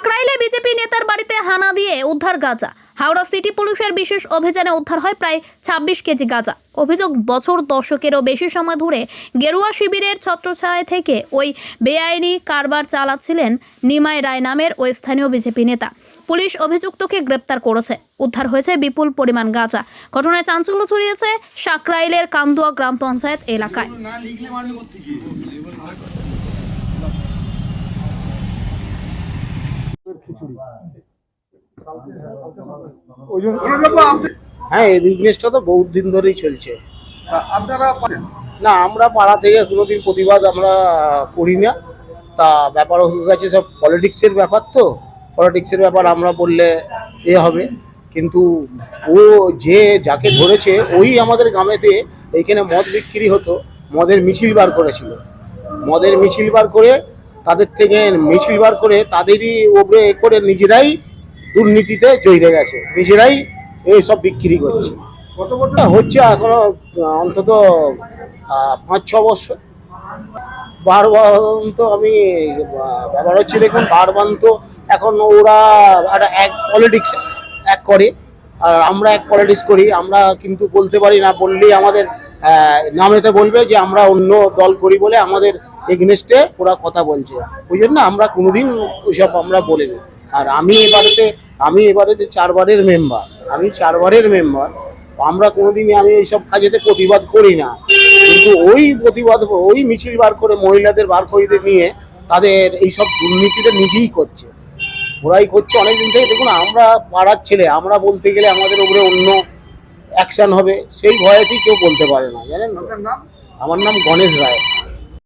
সাকরাইলে BJP নেতার বাড়িতে হানা দিয়ে উদ্ধার গাঁজা। হাওড়া সিটি পুলিশের বিশেষ অভিযানে উদ্ধার হয় প্রায় ছাব্বিশ কেজি গাঁজা। অভিযোগ, বছর দশকেরও বেশি সময় ধরে গেরুয়া শিবিরের ছত্রছায়া থেকে ওই বেআইনি কারবার চালাচ্ছিলেন নিমাই রায় নামের ওই স্থানীয় বিজেপি নেতা। পুলিশ অভিযুক্তকে গ্রেপ্তার করেছে। উদ্ধার হয়েছে বিপুল পরিমাণ গাঁজা। ঘটনায় চাঞ্চল্য ছড়িয়েছে সাকরাইলের কান্দুয়া গ্রাম পঞ্চায়েত এলাকায়। হ্যাঁ এই বিজনেসটা তো বহুত দিন ধরেই চলছে। আপনারা না আমরা পাড়া থেকে কোনোদিন প্রতিবাদ আমরা করি না। তা ব্যাপার হয়ে গেছে সব পলিটিক্সের ব্যাপার তো। পলিটিক্সের ব্যাপার আমরা বললে এ হবে। কিন্তু ও যে যাকে ধরেছে ওই আমাদের গ্রামেতে এইখানে মদ বিক্রি হতো মদের মিছিল বার করেছিল। মদের মিছিল বার করে তাদের থেকে মিছিল বার করে তাদেরই ওপরে করে নিজেরাই দুর্নীতিতে জড়িয়ে গেছে। নিজেরাই এই সব বিক্রি করছে। হচ্ছে এখনও অন্তত পাঁচ, ছ বছর। বারবান তো আমি ব্যাপার হচ্ছে দেখুন বারবান তো এখন ওরা একটা এক পলিটিক্স এক করে। আর আমরা এক পলিটিক্স করি। আমরা কিন্তু বলতে পারি না, বললেই আমাদের নামেতে বলবে যে আমরা অন্য দল করি বলে আমাদের এগনেস্টে ওরা কথা বলছে। ওই জন্য আমরা কোনোদিন ওইসব আমরা বলিনি। আর আমি এবারেতে আমি এবারেতে চারবারের মেম্বার আমি চারবারের মেম্বার আমরা কোনোদিনই আমি এইসব কাজেতে প্রতিবাদ করি না। কিন্তু ওই প্রতিবাদ ওই মিছিল বার করে মহিলাদের বার করে নিয়ে তাদের এইসব দুর্নীতিতে নিজেই করছে। ওরাই করছে অনেকদিন থেকে। দেখুন আমরা পাড়ার ছেলে আমরা বলতে গেলে আমাদের উপরে অন্য অ্যাকশন হবে। সেই ভয়েতেই কেউ বলতে পারে না জানেন? আমার নাম গণেশ রায়।